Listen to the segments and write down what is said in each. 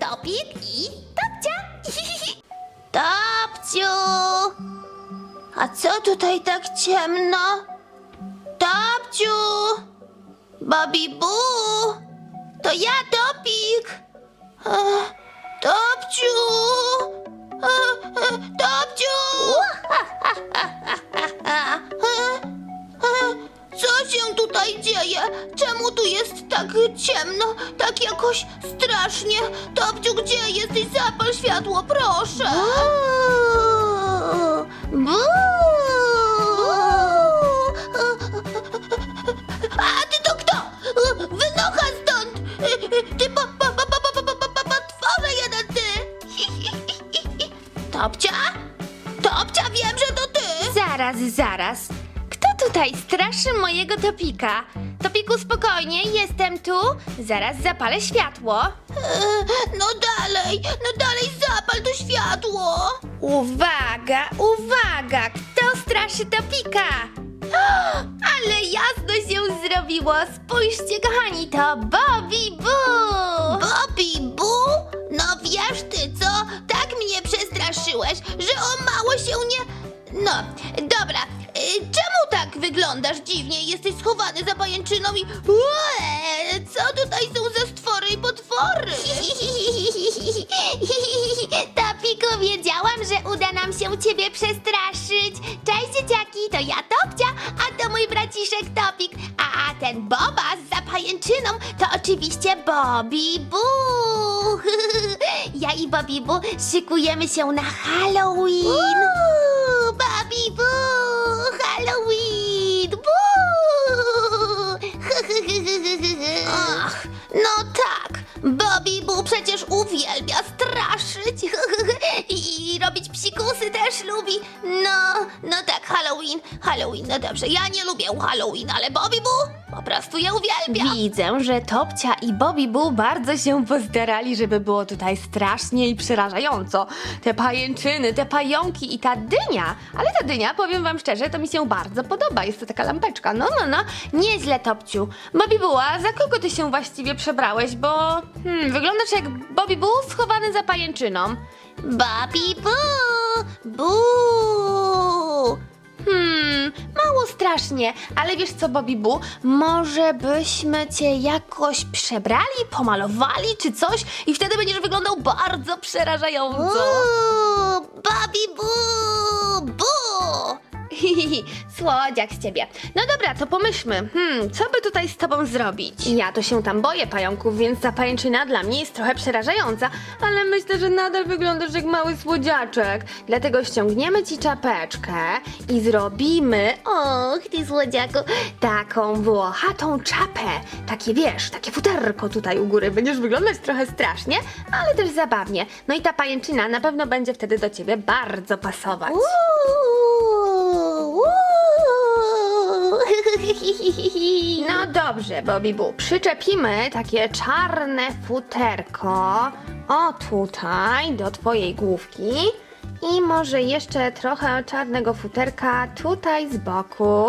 Topik i Topcia. Topciu! A co tutaj tak ciemno? Topciu! Boo! To ja, Topik! E, dzieje? Czemu tu jest tak ciemno? Tak jakoś strasznie? Topciu, gdzie jesteś? Zapal światło, proszę! A ty to kto? Wynocha stąd! Ty po, po, po, po, po, po, po, po, potworze jeden ty! Topcia? Topcia, wiem, że to ty! Zaraz, zaraz. Kto tutaj straszy mojego topika? Topiku, spokojnie, jestem tu. Zaraz zapalę światło. E, No dalej, no dalej zapal to światło! Uwaga, uwaga! Kto straszy topika? Ale jasno się zrobiło! Spójrzcie, kochani, to Bobby Boo! Bobby Boo? No wiesz ty co? Tak mnie przestraszyłeś, że o mało się nie... No, dobra. y, Czemu wyglądasz dziwnie? Jesteś schowany za pajęczyną i... Ue, co tutaj są za stwory i potwory? Topiku, wiedziałam, że uda nam się ciebie przestraszyć. Cześć, dzieciaki, to ja Topcia, a to mój braciszek Topik. A ten Bobas za pajęczyną to oczywiście Bobby Boo. ja i Bobby Boo szykujemy się na Halloween. Uuu, Bobby przecież uwielbia Halloween, Halloween, no dobrze. Ja nie lubię Halloween, ale Bobby Boo po prostu je uwielbia. Widzę, że Topcia i Bobby Boo bardzo się postarali, żeby było tutaj strasznie i przerażająco. Te pajęczyny, te pająki i ta dynia. Ale ta dynia, powiem wam szczerze, to mi się bardzo podoba. Jest to taka lampeczka. No, no, no. Nieźle, Topciu. Bobby Boo, a za kogo ty się właściwie przebrałeś? Bo hmm, wyglądasz jak Bobby Boo schowany za pajęczyną. Bobby Boo! Boo! Hmm, mało strasznie, ale wiesz co, Bobby Boo? Może byśmy cię jakoś przebrali, pomalowali czy coś i wtedy będziesz wyglądał bardzo przerażająco. Uuu, Bobby Boo! Hihihi, słodziak z ciebie. No dobra, to pomyślmy, hmm, co by tutaj z tobą zrobić? Ja to się tam boję pająków, więc ta pajęczyna dla mnie jest trochę przerażająca, ale myślę, że nadal wyglądasz jak mały słodziaczek. Dlatego ściągniemy ci czapeczkę i zrobimy, och ty słodziaku, taką włochatą czapę. Takie wiesz, takie futerko tutaj u góry. Będziesz wyglądać trochę strasznie, ale też zabawnie. No i ta pajęczyna na pewno będzie wtedy do ciebie bardzo pasować. Uuu, No dobrze, Bobby Boo. Przyczepimy takie czarne futerko. O tutaj, do twojej główki. I może jeszcze trochę czarnego futerka tutaj z boku.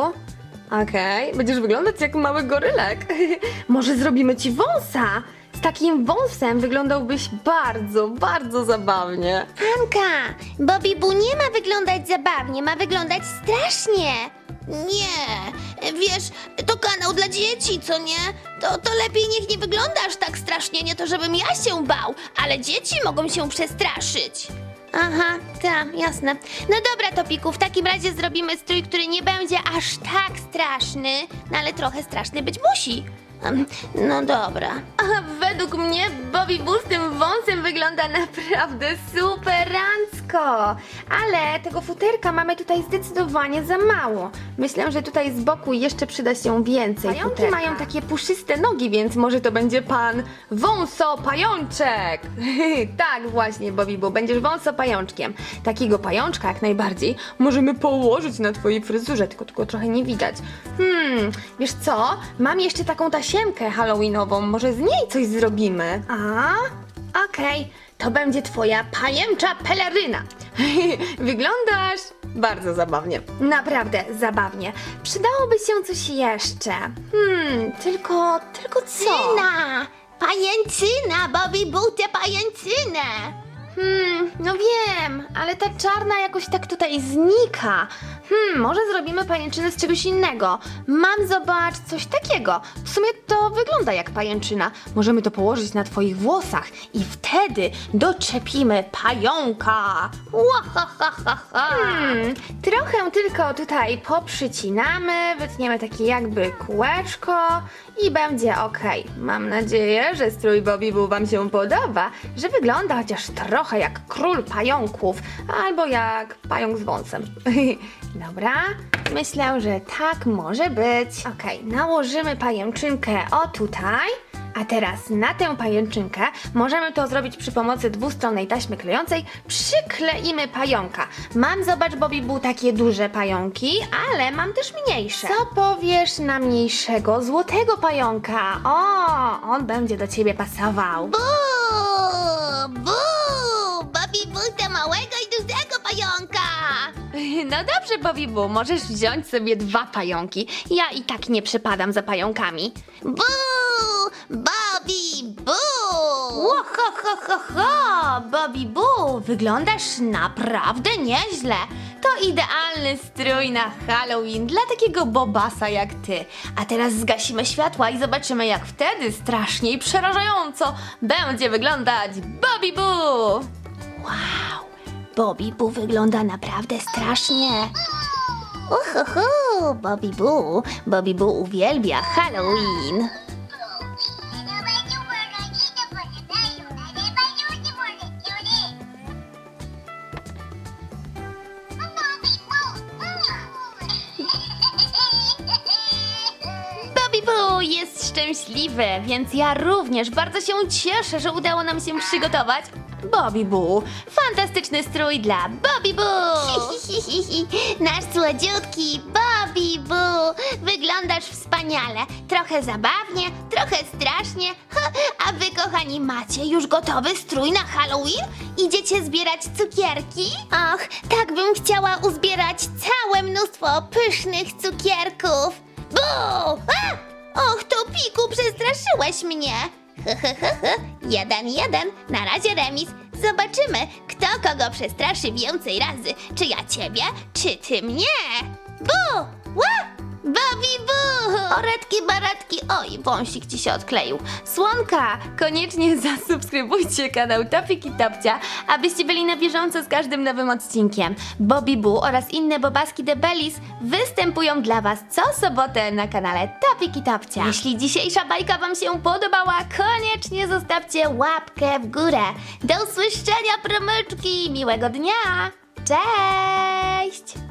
Okej, będziesz wyglądać jak mały gorylek. może zrobimy ci wąsa? Z takim wąsem wyglądałbyś bardzo, bardzo zabawnie. Anka, Bobby Boo nie ma wyglądać zabawnie, ma wyglądać strasznie. Nie, wiesz, to kanał dla dzieci, co nie? To, to lepiej niech nie wygląda aż tak strasznie, nie to żebym ja się bał, ale dzieci mogą się przestraszyć. Aha, tak, jasne. No dobra, Topiku, w takim razie zrobimy strój, który nie będzie aż tak straszny, no ale trochę straszny być musi. Em, No dobra. A według mnie Bobby Boo z tym wąsem wygląda naprawdę superancko. Ale tego futerka mamy tutaj zdecydowanie za mało. Myślę, że tutaj z boku jeszcze przyda się więcej Pająki futerka. mają takie puszyste nogi, więc może to będzie pan wąsopajączek. tak właśnie, Bobby Boo, będziesz wąsopajączkiem. Takiego pajączka jak najbardziej możemy położyć na twojej fryzurze, tylko, tylko trochę nie widać. Hmm, wiesz co? Mam jeszcze taką tasiemkę halloweenową, może z niej coś zrobimy. A? Okej, to będzie twoja pajęcza peleryna. Wyglądasz bardzo zabawnie. Naprawdę zabawnie. Przydałoby się coś jeszcze. Hmm, tylko, tylko co? Tyna! Pajęczyna, Bobby Boo, tę pajęczynę. Hmm, no wiem, ale ta czarna jakoś tak tutaj znika. Hmm, może zrobimy pajęczynę z czegoś innego. Mam, zobacz, coś takiego. W sumie to wygląda jak pajęczyna. Możemy to położyć na twoich włosach i wtedy doczepimy pająka. Hmm, trochę tylko tutaj poprzycinamy, wytniemy takie jakby kółeczko i będzie ok. Mam nadzieję, że strój Bobby Boo Wam się podoba, że wygląda chociaż trochę jak król pająków albo jak pająk z wąsem. Dobra, myślę, że tak może być. Ok, nałożymy pajęczynkę o tutaj. A teraz na tę pajęczynkę możemy to zrobić przy pomocy dwustronnej taśmy klejącej. Przykleimy pająka. Mam, zobacz, Bobby Boo, takie duże pająki, ale mam też mniejsze. Co powiesz na mniejszego, złotego pająka? O, on będzie do ciebie pasował. Boo! No dobrze, Bobby Boo, możesz wziąć sobie dwa pająki. Ja i tak nie przepadam za pająkami. Boo! Bobby Boo! Łohohohoho, Bobby Boo, wyglądasz naprawdę nieźle. To idealny strój na Halloween dla takiego bobasa jak ty. A teraz zgasimy światła i zobaczymy, jak wtedy strasznie i przerażająco będzie wyglądać Bobby Boo. Wow, Bobby Boo wygląda naprawdę strasznie. Uhuhu, Bobby Boo. Bobby Boo uwielbia Halloween. Bobby Boo jest szczęśliwy, więc ja również bardzo się cieszę, że udało nam się przygotować Bobby Boo. Fantastyczny strój dla Bobby Boo. Nasz słodziutki Bobby Boo. Wyglądasz wspaniale. Trochę zabawnie, trochę strasznie. A wy, kochani, macie już gotowy strój na Halloween? Idziecie zbierać cukierki? Och, tak bym chciała uzbierać całe mnóstwo pysznych cukierków. Boo! A! Och, to Piku, przestraszyłeś mnie. jeden, jeden. Na razie remis. Zobaczymy, kto kogo przestraszy więcej razy. Czy ja ciebie, czy ty mnie? Bu! Ła! Bobby bu! Oretki, baratki, oj, wąsik ci się odkleił. Słonka, koniecznie zasubskrybujcie kanał Topik i Topcia, abyście byli na bieżąco z każdym nowym odcinkiem. Bobby Boo oraz inne bobaski The Bellies występują dla Was co sobotę na kanale Topik i Topcia. Jeśli dzisiejsza bajka Wam się podobała, koniecznie zostawcie łapkę w górę. Do usłyszenia, promyczki! Miłego dnia! Cześć!